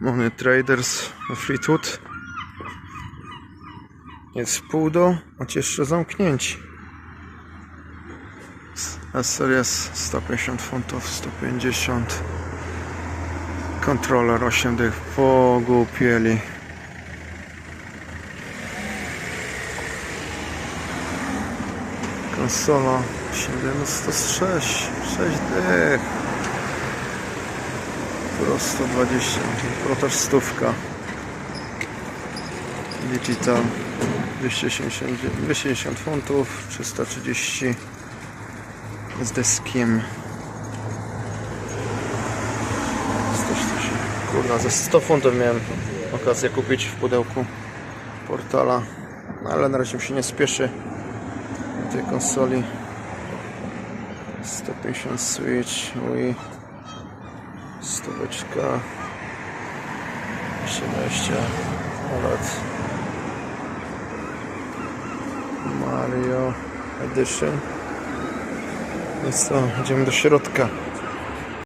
Money Traders Fleetwood. Jest pół do, macie jeszcze zamknięci. S-Series 150 funtów, 150. Kontroler 8 dych, pogłupieli. Konsola 706, 6 dych. Pro 120, Pro też stówka. Digital 280, 270 funtów, 330 z deskiem. 140. Kurna, ze 100 funtów miałem okazję kupić w pudełku portala, no, ale na razie mi się nie spieszy tej konsoli. 150 Switch, Wii, stóweczka, 17 OLED, Mario Edition. Więc co, idziemy do środka.